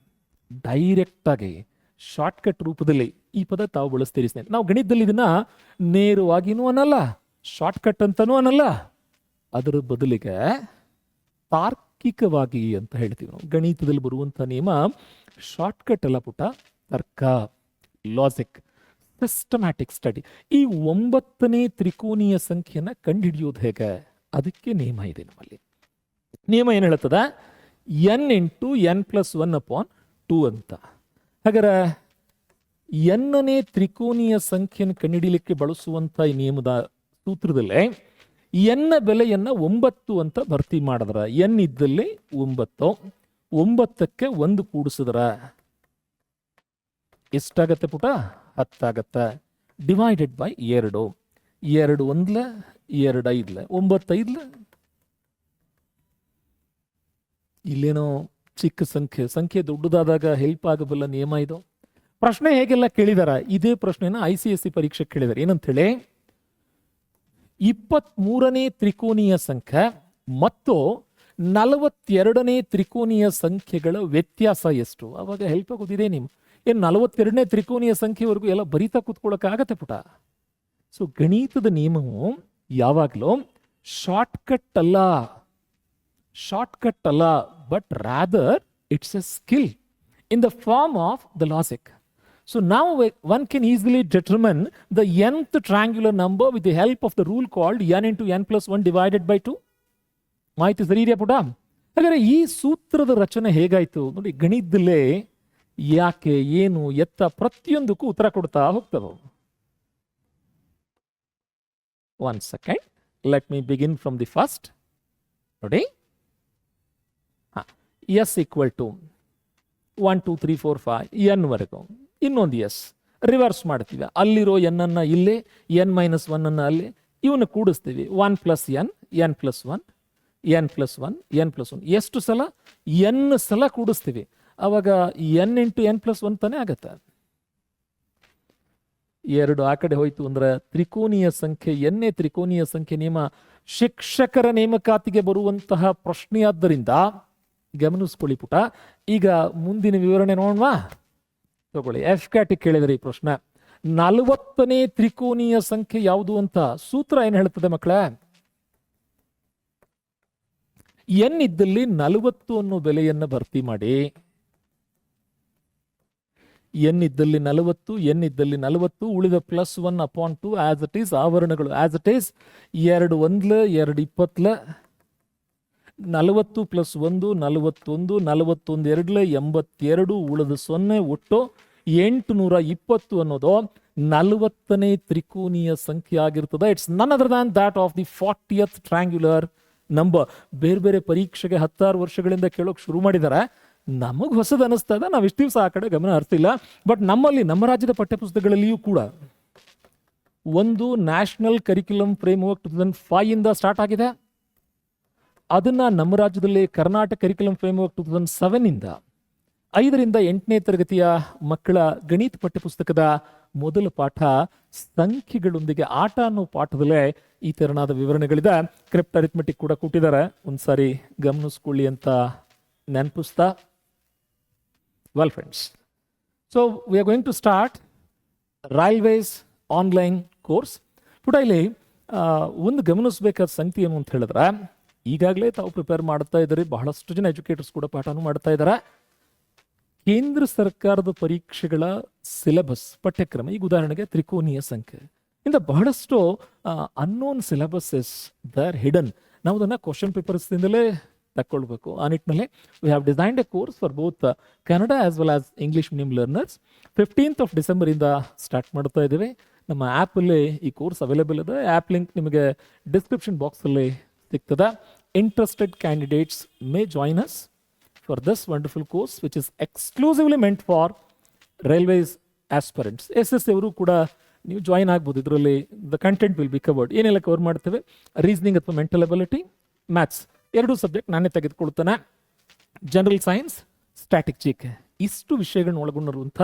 [SPEAKER 1] ಡೈರೆಕ್ಟಾಗಿ ಶಾರ್ಟ್ಕಟ್ ರೂಪದಲ್ಲಿ ಈ ಪದ ತಾವು ಬಳಸ್ತೀರಿ ಸ್ನೇಹಿತರೆ. ನಾವು ಗಣಿತದಲ್ಲಿ ಇದನ್ನ ನೇರವಾಗಿನೂ ಅನ್ನಲ್ಲ ಶಾರ್ಟ್ಕಟ್ ಅಂತನೂ ಅನ್ನಲ್ಲ. ಅದರ ಬದಲಿಗೆ ತಾರ್ಕಿಕವಾಗಿ ಅಂತ ಹೇಳ್ತೀವಿ ನಾವು. ಗಣಿತದಲ್ಲಿ ಬರುವಂಥ ನಿಯಮ ಶಾರ್ಟ್ಕಟ್ ಅಲ್ಲ ಪುಟ ತರ್ಕ ಲಾಜಿಕ್ ಸಿಸ್ಟಮ್ಯಾಟಿಕ್ ಸ್ಟಡಿ ಈ ಒಂಬತ್ತನೇ ತ್ರಿಕೋನೀಯ ಸಂಖ್ಯೆಯನ್ನು ಕಂಡುಹಿಡಿಯೋದು ಹೇಗೆ? ಅದಕ್ಕೆ ನಿಯಮ ಇದೆ ನಮ್ಮಲ್ಲಿ. ನಿಯಮ ಏನು ಹೇಳ್ತದ? N into N plus one upon two ಅಂತ. ಹಾಗಾದ್ರೆ, ಎನ್ನನೇ ತ್ರಿಕೋನೀಯ ಸಂಖ್ಯೆಯನ್ನು ಕಂಡುಹಿಡಿಯಲಿಕ್ಕೆ ಬಳಸುವಂಥ ಈ ನಿಯಮದ ಸೂತ್ರದಲ್ಲೇ ಎನ್ನ ಬೆಲೆಯನ್ನು ಒಂಬತ್ತು ಅಂತ ಭರ್ತಿ ಮಾಡಿದ್ರ. ಎನ್ ಇದ್ದಲ್ಲಿ ಒಂಬತ್ತು, ಒಂಬತ್ತಕ್ಕೆ ಒಂದು ಕೂಡಿಸಿದ್ರ. ಎಷ್ಟಾಗತ್ತೆ ಪುಟ? ಹತ್ತಾಗತ್ತೆ. ಡಿವೈಡೆಡ್ ಬೈ ಎರಡು. ಎರಡು ಒಂದ್ಲ, ಎರಡು ಐದ್ಲ, ಒಂಬತ್ತೈದ್ಲ. ಇಲ್ಲೇನೋ ಚಿಕ್ಕ ಸಂಖ್ಯೆ ಸಂಖ್ಯೆ ದೊಡ್ಡದಾದಾಗ ಹೆಲ್ಪ್ ಆಗಬಲ್ಲ ನಿಯಮ ಇದು. ಪ್ರಶ್ನೆ ಹೇಗೆಲ್ಲ ಕೇಳಿದಾರ? ಇದೇ ಪ್ರಶ್ನೆನ ಐ ಸಿ ಎಸ್ ಸಿ ಪರೀಕ್ಷೆ ಕೇಳಿದಾರೆ. ಏನಂತ ಹೇಳಿ ಇಪ್ಪತ್ತ್ ಮೂರನೇ ತ್ರಿಕೋನೀಯ ಸಂಖ್ಯೆ ಮತ್ತು ನಲವತ್ತೆರಡನೇ ತ್ರಿಕೋನೀಯ ಸಂಖ್ಯೆಗಳ ವ್ಯತ್ಯಾಸ ಎಷ್ಟು? ಅವಾಗ ಹೆಲ್ಪ್ ಆಗೋದಿದೆ ನಿಮ್ ಏನು ನಲವತ್ತೆರಡನೇ ತ್ರಿಕೋನಿಯ ಸಂಖ್ಯೆವರೆಗೂ ಎಲ್ಲ ಬರಿತಾ ಕೂತ್ಕೊಳ್ಳೋಕ್ಕಾಗತ್ತೆ ಪುಟ ಸೊ ಗಣಿತದ ನಿಯಮವು ಯಾವಾಗಲೂ ಶಾರ್ಟ್ಕಟ್ ಅಲ್ಲ ಶಾರ್ಟ್ಕಟ್ ಅಲ್ಲ but rather it's a skill the form of the logic. So, now we- one can easily determine the nth triangular number with the help of the rule called n into n plus 1 divided by 2. ಮಾಹಿತಿ ಸರಿ ಇದೆಯಾ ಪುಟ ಹಾಗಾದ್ರೆ ಈ ಸೂತ್ರದ ರಚನೆ ಹೇಗಾಯ್ತು ನೋಡಿ, ಗಣಿತದಲ್ಲೇ ಯಾಕೆ ಏನು ಎತ್ತ ಪ್ರತಿಯೊಂದಕ್ಕೂ ಉತ್ತರ ಕೊಡ್ತಾ ಹೋಗ್ತವೆ one second let me begin from the first ನೋಡಿ. S equal to one two three four five ಎನ್ವರೆಗೂ ಇನ್ನೊಂದು ಎಸ್ ರಿವರ್ಸ್ ಮಾಡ್ತೀವಿ. ಅಲ್ಲಿರೋ ಎನ್ ಅನ್ನ ಇಲ್ಲಿ ಎನ್ ಮೈನಸ್ ಒನ್ನನ್ನು ಅಲ್ಲಿ. ಇವನ್ನ ಕೂಡಿಸ್ತೀವಿ. One plus N N plus one N plus one N plus one ಎಷ್ಟು ಸಲ? ಎನ್ ಸಲ ಕೂಡಿಸ್ತೀವಿ. ಅವಾಗ N into N plus one ತಾನೇ ಆಗತ್ತೆ. ಎರಡು ಆ ಕಡೆ ಹೋಯ್ತು ಅಂದ್ರೆ ತ್ರಿಕೋನೀಯ ಸಂಖ್ಯೆ ಎನ್ನೇ ತ್ರಿಕೋನೀಯ ಸಂಖ್ಯೆ ನಿಯಮ ಶಿಕ್ಷಕರ ನೇಮಕಾತಿಗೆ ಬರುವಂತಹ ಪ್ರಶ್ನೆಯಾದ್ದರಿಂದ ಗಮನಿಸ್ಕೊಳ್ಳಿ ಪುಟ. ಈಗ ಮುಂದಿನ ವಿವರಣೆ ನೋಡೋಣ ತಗೊಳ್ಳಿ. ಎಫ್ ಕ್ಯಾಟಿ ಕೇಳಿದರೆ ಈ ಪ್ರಶ್ನೆ. ನಲವತ್ತನೇ ತ್ರಿಕೋನೀಯ ಸಂಖ್ಯೆ ಯಾವುದು ಅಂತ ಸೂತ್ರ ಏನು ಹೇಳ್ತದೆ ಮಕ್ಕಳೇ? ಎನ್ ಇದ್ದಲ್ಲಿ ನಲವತ್ತು ಅನ್ನೋ ಬೆಲೆಯನ್ನು ಭರ್ತಿ ಮಾಡಿ. ಎನ್ ಇದ್ದಲ್ಲಿ ನಲವತ್ತು ಎನ್ ಇದ್ದಲ್ಲಿ ನಲವತ್ತು, ಉಳಿದ plus one upon two as it is ಆವರಣಗಳು as it is ಎರಡು ಒಂದ್ಲ, ಎರಡು ಇಪ್ಪತ್ಲ, ನಲವತ್ತು ಪ್ಲಸ್ ಒಂದು, ನಲವತ್ತೊಂದು ನಲವತ್ತೊಂದು ಎರಡ್ಲೆ, ಎಂಬತ್ತೆರಡು, ಉಳಿದ ಸೊನ್ನೆ ಒಟ್ಟು ಎಂಟು ನೂರ ಇಪ್ಪತ್ತು ಅನ್ನೋದು ನಲವತ್ತನೇ ತ್ರಿಕೋನೀಯ ಸಂಖ್ಯೆ ಆಗಿರ್ತದೆ. It's none other than that of the fortieth triangular number ಬೇರೆ ಬೇರೆ ಪರೀಕ್ಷೆಗೆ ಹತ್ತಾರು ವರ್ಷಗಳಿಂದ ಕೇಳೋಕೆ ಶುರು ಮಾಡಿದ್ದಾರೆ. ನಮಗೆ ಹೊಸದು ಅನಿಸ್ತಾ ನಾವು ಇಷ್ಟು ದಿವಸ ಆ ಕಡೆ ಗಮನ ಹರಿಸ್ತಿಲ್ಲ. ಬಟ್ ನಮ್ಮಲ್ಲಿ, ನಮ್ಮ ರಾಜ್ಯದ ಪಠ್ಯಪುಸ್ತಕಗಳಲ್ಲಿಯೂ ಕೂಡ ಒಂದು national curriculum framework two thousand five ಇಂದ ಸ್ಟಾರ್ಟ್ ಆಗಿದೆ. ಅದನ್ನ ನಮ್ಮ ರಾಜ್ಯದಲ್ಲಿ Karnataka curriculum framework two thousand seven ಇಂದ ಐದರಿಂದ ಎಂಟನೇ ತರಗತಿಯ ಮಕ್ಕಳ ಗಣಿತ ಪಠ್ಯಪುಸ್ತಕದ ಮೊದಲ ಪಾಠ ಸಂಖ್ಯೆಗಳೊಂದಿಗೆ ಆಟ ಅನ್ನೋ ಪಾಠದಲ್ಲೇ ಈ ತೆರನಾದ ವಿವರಣೆಗಳಿದೆ. ಕ್ರಿಪ್ಟ್ ಅರಿಥಮೆಟಿಕ್ ಕೂಡ ಕೊಟ್ಟಿದ್ದಾರೆ. ಒಂದ್ಸಾರಿ ಗಮನಿಸ್ಕೊಳ್ಳಿ ಅಂತ ನೆನಪಿಸ್ತಾ well friends so we are going to start railways online course ಪುಟ ಇಲ್ಲಿ ಒಂದು ಗಮನಿಸಬೇಕಾದ ಸಂಗತಿ ಏನು ಅಂತ ಹೇಳಿದ್ರೆ, ಈಗಾಗಲೇ ತಾವು ಪ್ರಿಪೇರ್ ಮಾಡ್ತಾ ಇದ್ದಾರೆ, ಬಹಳಷ್ಟು ಜನ ಎಜುಕೇಟರ್ಸ್ ಕೂಡ ಪಾಠನೂ ಮಾಡ್ತಾ ಇದ್ದಾರೆ. ಕೇಂದ್ರ ಸರ್ಕಾರದ ಪರೀಕ್ಷೆಗಳ ಸಿಲೆಬಸ್ ಪಠ್ಯಕ್ರಮ, ಈಗ ಉದಾಹರಣೆಗೆ ತ್ರಿಕೋನೀಯ ಸಂಖ್ಯೆ. ಇಂದ ಬಹಳಷ್ಟು unknown syllabus is there hidden ನಾವು ಅದನ್ನು ಕ್ವಶನ್ ಪೇಪರ್ಸ್ದಿಂದಲೇ ತಕ್ಕೊಳ್ಬೇಕು. ಆ ನಿಟ್ಟಿನಲ್ಲಿ we have designed a course for both Kannada as well as English medium learners fifteenth of ಡಿಸೆಂಬರಿಂದ start ಮಾಡ್ತಾ ಇದ್ದೀವಿ. ನಮ್ಮ ಆ್ಯಪಲ್ಲಿ ಈ ಕೋರ್ಸ್ ಅವೈಲೇಬಲ್ ಇದೆ. ಆ್ಯಪ್ ಲಿಂಕ್ ನಿಮಗೆ ಡಿಸ್ಕ್ರಿಪ್ಷನ್ ಬಾಕ್ಸಲ್ಲಿ ಸಿಗ್ತದೆ. Interested candidates may join us for this wonderful course which is exclusively meant for railways aspirants S S ಅವರು ಕೂಡ ನೀವು ಜಾಯಿನ್ ಆಗ್ಬೋದು. ಇದರಲ್ಲಿ the content will be covered ಏನೆಲ್ಲ ಕವರ್ ಮಾಡ್ತೇವೆ? ರೀಸನಿಂಗ್ ಅಥವಾ ಮೆಂಟಲ್ ಅಬಿಲಿಟಿ ಮ್ಯಾಥ್ಸ್ ಎರಡು ಸಬ್ಜೆಕ್ಟ್ ನಾನೇ ತೆಗೆದುಕೊಳ್ತೇನೆ. ಜನರಲ್ ಸೈನ್ಸ್ ಸ್ಟ್ಯಾಟಿಕ್ ಜಿಕೆ ಇಷ್ಟು ವಿಷಯಗಳನ್ನ ಒಳಗೊಂಡಿರುವಂಥ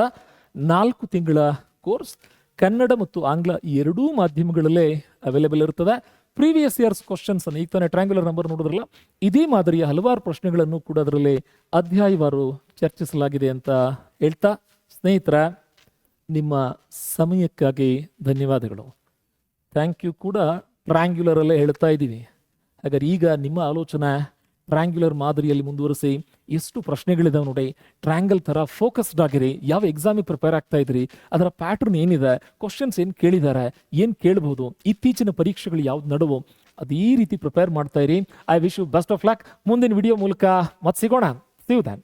[SPEAKER 1] ನಾಲ್ಕು ತಿಂಗಳ ಕೋರ್ಸ್ ಕನ್ನಡ ಮತ್ತು ಆಂಗ್ಲ ಎರಡೂ ಮಾಧ್ಯಮಗಳಲ್ಲೇ ಅವೈಲೇಬಲ್ ಇರ್ತದೆ ಪ್ರೀವಿಯಸ್ ಇಯರ್ಸ್ ಕ್ವಶನ್ಸ್ ಅನ್ನು, ಈಗ ತಾನೇ ಟ್ರ್ಯಾಂಗ್ಯುಲರ್ ನಂಬರ್ ನೋಡಿದ್ರಲ್ಲ, ಇದೇ ಮಾದರಿಯ ಹಲವಾರು ಪ್ರಶ್ನೆಗಳನ್ನು ಕೂಡ ಅದರಲ್ಲಿ ಅಧ್ಯಾಯವಾರು ಚರ್ಚಿಸಲಾಗಿದೆ ಅಂತ ಹೇಳ್ತಾ. ಸ್ನೇಹಿತರ, ನಿಮ್ಮ ಸಮಯಕ್ಕಾಗಿ ಧನ್ಯವಾದಗಳು. ಥ್ಯಾಂಕ್ ಯು ಕೂಡ ಟ್ರ್ಯಾಂಗ್ಯುಲರಲ್ಲೇ ಹೇಳ್ತಾ ಇದ್ದೀವಿ. ಹಾಗಾದ್ರೆ ಈಗ ನಿಮ್ಮ ಆಲೋಚನೆ ಟ್ರ್ಯಾಂಗ್ಯುಲರ್ ಮಾದರಿಯಲ್ಲಿ ಮುಂದುವರಿಸಿ ಎಷ್ಟು ಪ್ರಶ್ನೆಗಳಿದಾವೆ ನೋಡಿ. ಟ್ರ್ಯಾಂಗಲ್ ತರ ಫೋಕಸ್ಡ್ ಆಗಿರಿ. ಯಾವ ಎಕ್ಸಾಮಿಗೆ ಪ್ರಿಪೇರ್ ಆಗ್ತಾ ಇದ್ರಿ? ಅದರ ಪ್ಯಾಟರ್ನ್ ಏನಿದೆ? ಕ್ವಶನ್ಸ್ ಏನು ಕೇಳಿದ್ದಾರೆ ಏನು ಕೇಳಬಹುದು ಇತ್ತೀಚಿನ ಪರೀಕ್ಷೆಗಳು ಯಾವ್ದು ನಡುವು? ಅದು ಈ ರೀತಿ ಪ್ರಿಪೇರ್ ಮಾಡ್ತಾ ಇರಿ. I wish you best of luck ಮುಂದಿನ ವಿಡಿಯೋ ಮೂಲಕ ಮತ್ತೆ ಸಿಗೋಣ. ದ್ಯಾನ್